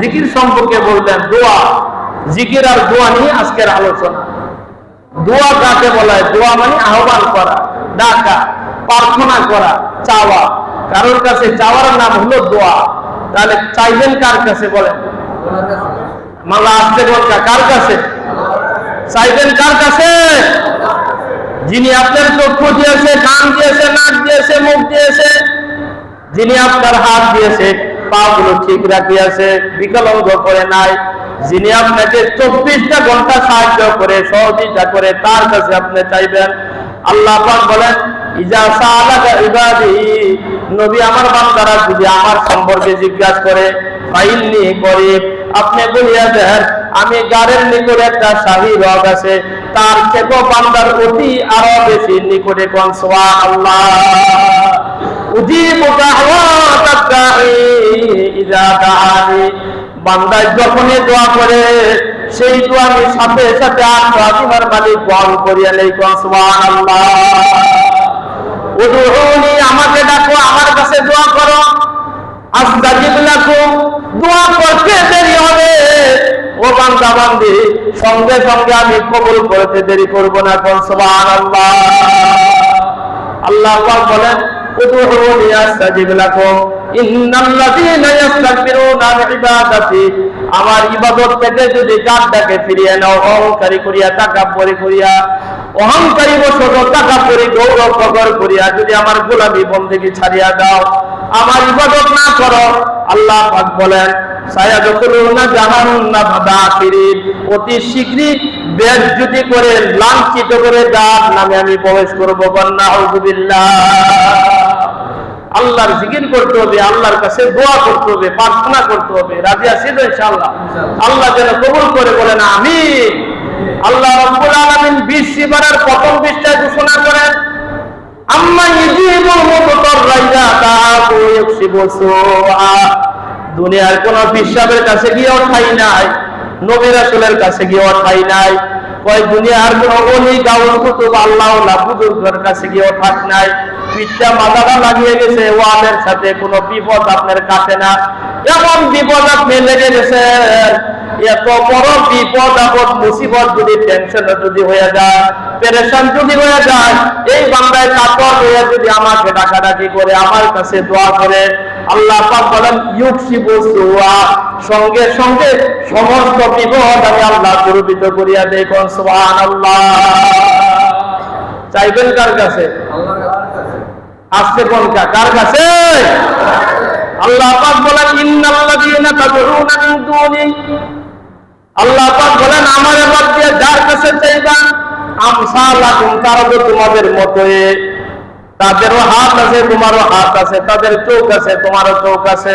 জিকির সম্পর্কে বললেন দোয়া। জিকির আর দোয়া নিয়ে আজকের আলোচনা। দোয়া কাকে বলা হয় দোয়া মানে আহ্বান করা, ডাকা, প্রার্থনা করা, চাওয়া। কারোর কাছে চাওয়ার নাম হলো দোয়া। তাহলে চাইবেন কার কাছে বলেন? মালা আসতে বলকা কার কাছে? চাইবেন কার কাছে? যিনি আপনার চক্ষু দিয়েছে কান দিয়েছে, নাক দিয়েছে, মুখ দিয়েছে, যিনি আপনার হাত দিয়েছে পা গুলো ঠিক রাখিয়াছে, বিকলঙ্গ করে নাই। যিনি আপনাকে চব্বিশটা ঘণ্টা সাহায্য করে, সহযোগিতা করে, তার কাছে আপনি চাইবেন। আল্লাহ বলেন আমার সম্পর্কে জিজ্ঞাসা করে করে আপনি বলিয়া দেন, আমি নিকটে একটা শাহী আছে, তার বান্দার অতি আরও বেশি নিকটে কোন আল্লাহ? যখনই দোয়া করে, সেই দোয়া আমি সাথে সাথে আর ফাতিমার মালিক গ্রহণ করিয়া নেই আমাকে ডাকো, আমার কাছে দোয়া করো। হবে। সঙ্গে সঙ্গে আমি কবুল করতে দেরি করব না, কোন সুবহানাল্লাহ। আল্লাহ পাক বলেন উদুউনি আস্তাজিব আমার ইবাদত থেকে যদি কাঁধটাকে ফিরিয়ে নাও, অহংকারী করিয়া, তাকাব্বরি করিয়া, অহংকারী বসত তাকাব্বরি, গৌরব প্রকর করিয়া যদি আমার গোলামি বন্দেগী ছাড়িয়া দাও, আমার ইবাদত না করো, আল্লাহ পাক বলেন দাখিরিন অতি শীঘ্রই করে, লাঞ্ছিত করে জাহান নামে আমি প্রবেশ করব কন্যা আল্লাহর জিকির করতে হবে আল্লাহর কাছে দোয়া করতে হবে প্রার্থনা করতে হবে। রাজি আছি তো ইনশাআল্লাহ? আল্লাহ যেন কবুল করে বলেন আমি আল্লাহ রাব্বুল আলামিন 20 সিবারের প্রথম পৃষ্ঠায় ঘোষণা করেন আম্মা ইজিবুল মুততাররাইয়া তাআকু ইয়াকশিবু সুআ দুনিয়ার কোন পিসাবের কাছে গিয়েও ঠাই নাই নবী রাসূলের কাছে গিয়েও ঠাই নাই কয় দুনিয়ার কোন অলি গাউল কুতুব আল্লাহ ওলা বুজুর্গের কাছে গিয়েও ঠাক নাই। পিঠটা মাথাটা লাগিয়ে গেছে ওয়ালের সাথে কোনো বিপদ আপনার কাটে না। এমন বিপদ আপনি লেগে গেছে, এত বড় বিপদ, আপদ, মুসিবত যদি টেনশন যদি হয়ে যায়, পেরেশান যদি হয়ে যায়, এই বান্দায় কাতর হয়ে যদি আমাকে ডাকাডাকি করে, আমার কাছে দোয়া করে, আল্লাহ পাক বলেন, ইউকসিবু সুয়া। সঙ্গে সঙ্গে সমস্ত বিপদ আমি আল্লাহ দুর্বিত করিয়া দেই, কোন সুবহানাল্লাহ। চাইবেন কার কাছে? আসছে কোন কা- কার কাছে? আল্লাহ বলেন আল্লাহ পাক বলেন, আমার দিয়ে যার কাছে চাইবা তারা তোমাদের মতো তাদেরও হাত আছে, তোমারও হাত আছে, তাদের চোখ আছে, তোমারও চোখ আছে।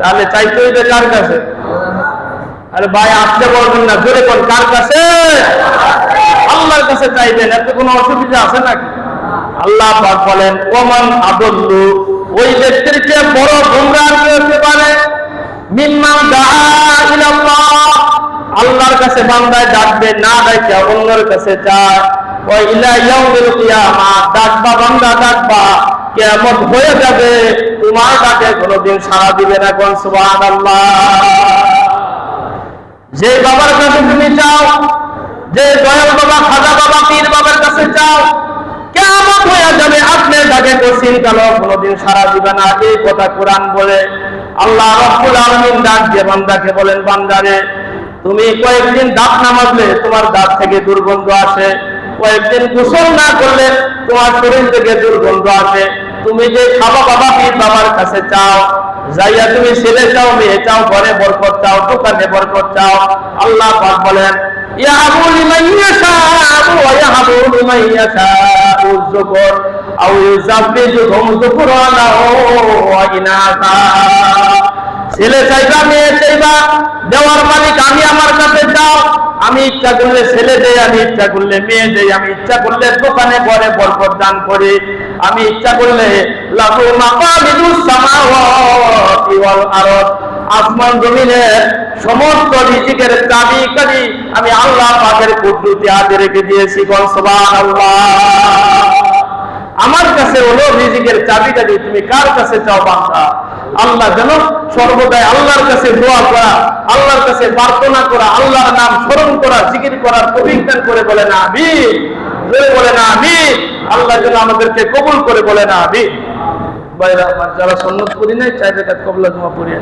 তাহলে চাইতে হইবে কার কাছে? আরে ভাই, আপনি বলবেন না, জোরে কোন কার কাছে? আল্লাহর কাছে চাইবেন, এতে কোনো অসুবিধা আছে নাকি? আল্লাহ পাক বলেন, ওমান আদল্লু, ওই ব্যক্তির চেয়ে বড় গুমরাহ কে হতে পারে, মিম্মান দাআ আল্লাহর কাছে বান্দায় ডাকবে, না ডাকে অন্যের কাছে চায় ওই ইলা ইয়াউমিল কিয়ামা, ডাকবা বান্দা, ডাকবা। কিয়ামত হয়ে যাবে, তোমার ডাকে কোনোদিন সাড়া দিবে না কোন? সুবহানাল্লাহ। যে বাবার কাছে তুমি চাও, যে দয়াল বাবা, খাজা বাবা, পীর বাবার কাছে চাও কেমন হয়ে যাবে, আপনি তাকে কোশ্চিন কালো, কোনোদিন সারা দিবে না। এই কথা কোরআন বলে। আল্লাহ রব্বুল আলামিন ডাক দিয়ে বান্দাকে বলেন, বান্দারে, তুমি কয়েকদিন দাঁত না মাজলে তোমার দাঁত থেকে দুর্গন্ধ আসে। কয়েকদিন গোসল না করলে তোমার শরীর থেকে দুর্গন্ধ আসে। তুমি যে খাবা বাবা পীর বাবার কাছে চাও, যাইয়া তুমি ছেলে চাও, মেয়ে চাও, ঘরে বরকত চাও, দোকানে বরকত চাও, আল্লাহ পাক বলেন ছেলে চাইবা, মেয়ে চাইবা, দেওয়ার মালিক আমি আমার কাছে যাও আমি ইচ্ছা করলে ছেলে দেয় আমি ইচ্ছা করলে মেয়ে দেয় আমি ইচ্ছা করলে দোকানে পরে বরকত দান করি। আমি ইচ্ছা করলে আসমান জমিনের সমস্ত রিজিকের চাবিকারি আমি আল্লাহ পাকের কুদরতি হাতে রেখে দিয়েছি কোন সুবহানাল্লাহ। আমার কাছে হলো রিজিকের চাবিকারি তুমি কার কাছে চাও বান্দা? আল্লাহ যেন সর্বদাই আল্লাহর কাছে দোয়া করা, আল্লাহর কাছে প্রার্থনা করা, আল্লাহর নাম স্মরণ করা, জিকির করার অভিজ্ঞান করে বলে না আমি বলে না আমি আল্লাহ যেন আমাদেরকে কবুল করে বলে না আমি যারা সন্ন্যত করি নাই চাই কবলা জমা পড়িয়ে